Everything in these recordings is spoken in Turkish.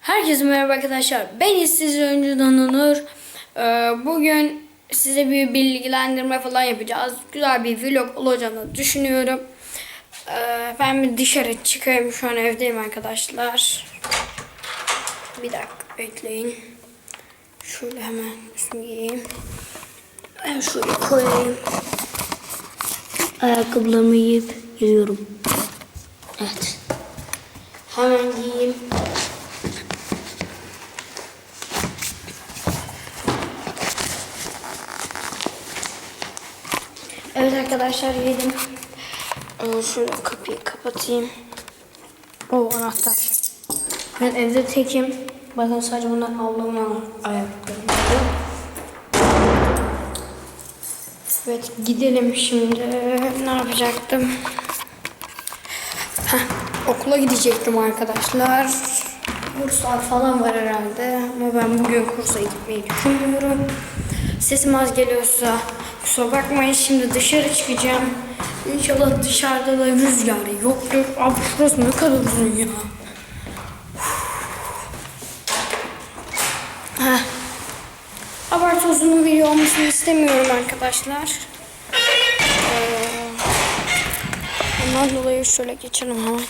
Herkese merhaba arkadaşlar. Ben İstiz Öncüden Onur. Ee, bugün size bir bilgilendirme falan yapacağız. Güzel bir vlog olacağını düşünüyorum. Ee, ben bir dışarı çıkayım. Şu an evdeyim arkadaşlar. Bir dakika bekleyin. Şöyle hemen üstümü giyeyim. Ben şöyle koyayım. Ayakkabılarımı giyip geliyorum. Evet. Hemen giyeyim. Evet arkadaşlar yedim. Ee, şöyle kapıyı kapatayım. O anahtar. Ben evde tekim. Bakın sadece bunlar ablamın ayaklarım. Evet gidelim şimdi. Ne yapacaktım? Heh, okula gidecektim arkadaşlar. Kurslar falan var herhalde. Ama ben bugün kursa gitmeyi düşünmüyorum. Sesim az geliyorsa kusura bakmayın. Şimdi dışarı çıkacağım. İnşallah dışarıda da rüzgar yoktur. Abi şurası ne kadar uzun ya. Heh. Abartı uzun video olmasını istemiyorum arkadaşlar. Ee, ondan dolayı şöyle geçelim hemen.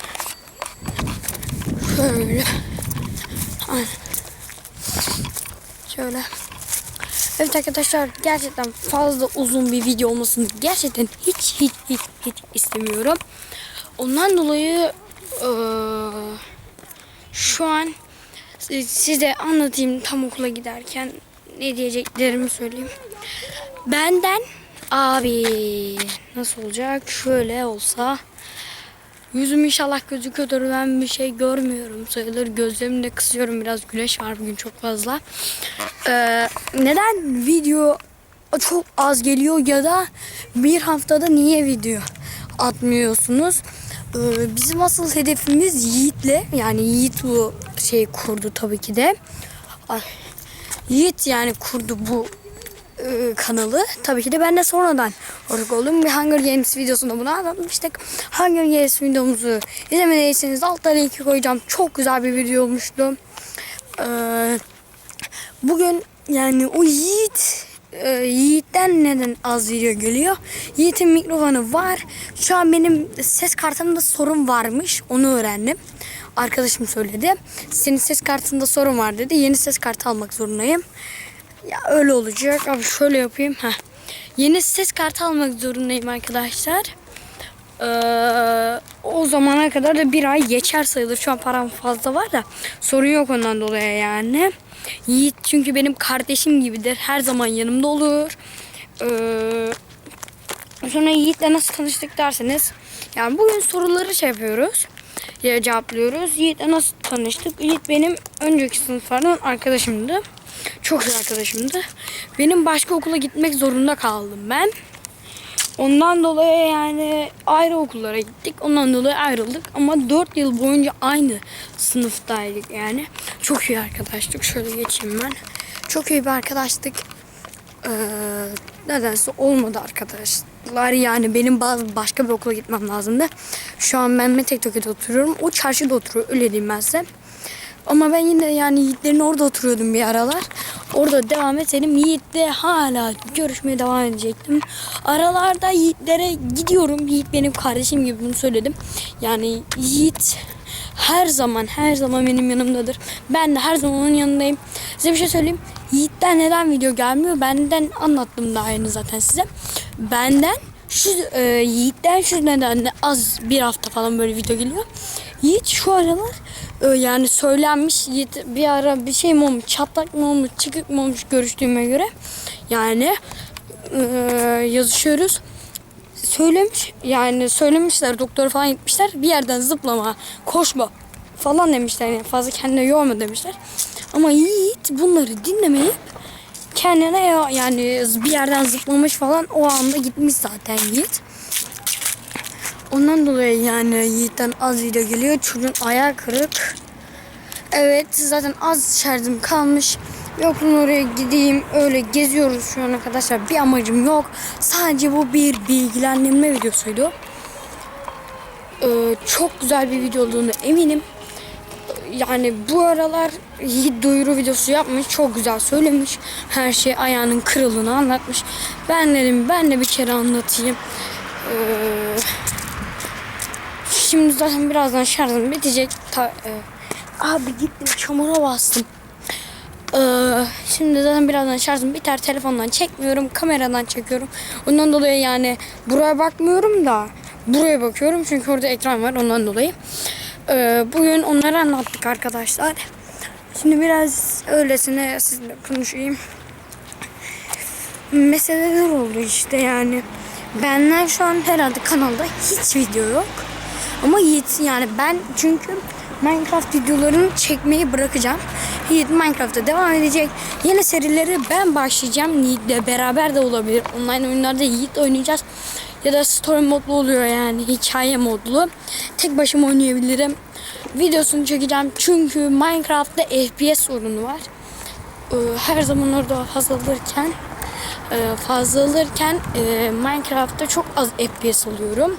Şöyle. Şöyle. Evet arkadaşlar gerçekten fazla uzun bir video olmasını gerçekten hiç hiç hiç hiç istemiyorum. Ondan dolayı eee, şu an si- size anlatayım tam okula giderken ne diyeceklerimi söyleyeyim. Benden abi nasıl olacak? Şöyle olsa Yüzüm inşallah gözüküyordur. Ben bir şey görmüyorum sayılır. Gözlerimi de kısıyorum. Biraz güneş var bugün çok fazla. Ee, neden video çok az geliyor ya da bir haftada niye video atmıyorsunuz? Ee, bizim asıl hedefimiz Yiğit'le yani Yiğit bu şey kurdu tabii ki de. Ay, Yiğit yani kurdu bu e, kanalı. Tabii ki de ben de sonradan ortak oldum. Bir Hunger Games videosunda bunu anlatmıştık. Hunger Games videomuzu izlemediyseniz altta linki koyacağım. Çok güzel bir video olmuştu. Ee, bugün yani o Yiğit e, Yiğit'ten neden az video geliyor? Yiğit'in mikrofonu var. Şu an benim ses kartımda sorun varmış. Onu öğrendim. Arkadaşım söyledi. Senin ses kartında sorun var dedi. Yeni ses kartı almak zorundayım. Ya öyle olacak. Abi şöyle yapayım. Heh. Yeni ses kartı almak zorundayım arkadaşlar. Ee, o zamana kadar da bir ay geçer sayılır. Şu an param fazla var da sorun yok ondan dolayı yani. Yiğit çünkü benim kardeşim gibidir. Her zaman yanımda olur. Ee, sonra Yiğit'le nasıl tanıştık derseniz yani bugün soruları şey yapıyoruz. Ya cevaplıyoruz. Yiğit'le nasıl tanıştık? Yiğit benim önceki sınıflardan arkadaşımdı. Çok iyi arkadaşımdı. Benim başka okula gitmek zorunda kaldım ben. Ondan dolayı yani ayrı okullara gittik. Ondan dolayı ayrıldık. Ama 4 yıl boyunca aynı sınıftaydık yani. Çok iyi arkadaşlık. Şöyle geçeyim ben. Çok iyi bir arkadaşlık. Ee, nedense olmadı arkadaşlar. Yani benim bazı başka bir okula gitmem lazımdı. Şu an ben Metektepe'de oturuyorum. O çarşıda oturuyor. Öyle diyeyim ben size. Ama ben yine yani Yiğitlerin orada oturuyordum bir aralar. Orada devam edelim. Yiğit'le hala görüşmeye devam edecektim. Aralarda Yiğitlere gidiyorum. Yiğit benim kardeşim gibi bunu söyledim. Yani Yiğit her zaman her zaman benim yanımdadır. Ben de her zaman onun yanındayım. Size bir şey söyleyeyim. Yiğit'ten neden video gelmiyor? Benden anlattım daha yeni zaten size. Benden şu e, Yiğit'ten şu nedenle az bir hafta falan böyle video geliyor. Yiğit şu aralar e, yani söylenmiş Yiğit bir ara bir şey mi olmuş çatlak mı olmuş çıkık mı olmuş görüştüğüme göre yani e, yazışıyoruz söylemiş yani söylemişler doktora falan gitmişler bir yerden zıplama koşma falan demişler yani fazla kendine yorma demişler ama Yiğit bunları dinlemeyip kendine ya yani bir yerden zıplamış falan o anda gitmiş zaten Yiğit. Ondan dolayı yani Yiğit'ten az video geliyor. Çocuğun ayağı kırık. Evet zaten az şarjım kalmış. Okulun oraya gideyim öyle geziyoruz şu an arkadaşlar. Bir amacım yok. Sadece bu bir bilgilendirme videosuydu. Ee, çok güzel bir video olduğunu eminim. Yani bu aralar duyuru videosu yapmış. Çok güzel söylemiş. Her şey ayağının kırıldığını anlatmış. Ben dedim ben de bir kere anlatayım. Ee, şimdi zaten birazdan şarjım bitecek. Ta, e, abi gittim çamura bastım. Ee, şimdi zaten birazdan şarjım biter. Telefondan çekmiyorum. Kameradan çekiyorum. Ondan dolayı yani buraya bakmıyorum da buraya bakıyorum. Çünkü orada ekran var ondan dolayı. Ee, bugün onları anlattık arkadaşlar. Şimdi biraz öylesine sizinle konuşayım. Meseleler oldu işte yani. Benden şu an herhalde kanalda hiç video yok. Ama Yiğit yani ben çünkü Minecraft videolarını çekmeyi bırakacağım. Yiğit Minecraft'ta devam edecek. Yeni serileri ben başlayacağım. Yiğit'le beraber de olabilir. Online oyunlarda Yiğit oynayacağız. Ya da story modlu oluyor yani hikaye modlu. Tek başıma oynayabilirim. Videosunu çekeceğim çünkü Minecraft'ta FPS sorunu var. Ee, Her zaman orada fazla alırken e, fazla alırken e, Minecraft'ta çok az FPS alıyorum.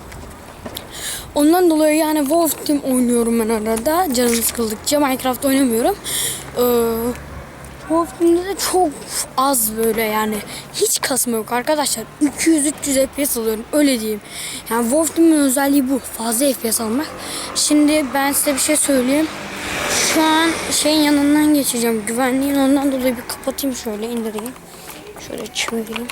Ondan dolayı yani Wolf Team oynuyorum ben arada. Canım sıkıldıkça Minecraft oynamıyorum. Ee, Team'de de çok az böyle yani. Hiç kasma yok arkadaşlar. 200-300 FPS alıyorum öyle diyeyim. Yani Wolf Team'in özelliği bu. Fazla FPS almak. Şimdi ben size bir şey söyleyeyim. Şu an şeyin yanından geçeceğim. Güvenliğin ondan dolayı bir kapatayım şöyle indireyim. Şöyle çevireyim.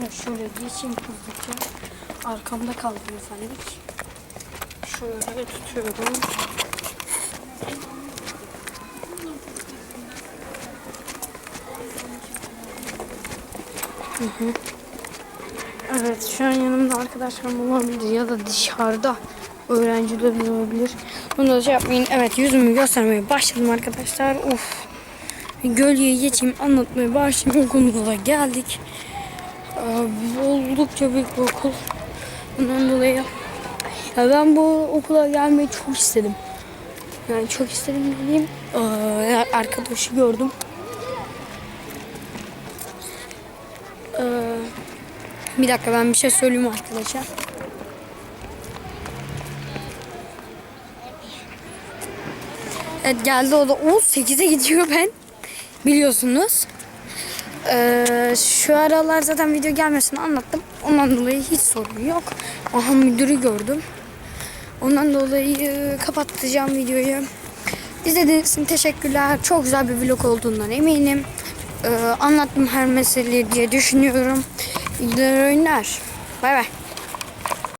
Şöyle geçeyim hızlıca. Arkamda kaldı efendik. Şöyle tutuyorum. Hı hı. Evet şu an yanımda arkadaşlarım olabilir ya da dışarıda öğrenciler olabilir. Bunu da şey yapmayın. Evet yüzümü göstermeye başladım arkadaşlar. Of. Gölgeye geçeyim anlatmaya başlayayım. Okulumuza da geldik. Ee, oldukça büyük bir okul. Bundan dolayı ya ben bu okula gelmeyi çok istedim. Yani çok istedim dediğim arkadaşı gördüm. Bir dakika ben bir şey söyleyeyim arkadaşlar. Evet geldi o da 18'e gidiyor ben. Biliyorsunuz. Ee, şu aralar zaten video gelmesini anlattım. Ondan dolayı hiç sorun yok. Aha müdürü gördüm. Ondan dolayı kapatacağım videoyu. İzlediğiniz için teşekkürler. Çok güzel bir vlog olduğundan eminim. Ee, anlattım her meseleyi diye düşünüyorum. İyi oyunlar. Bay bay.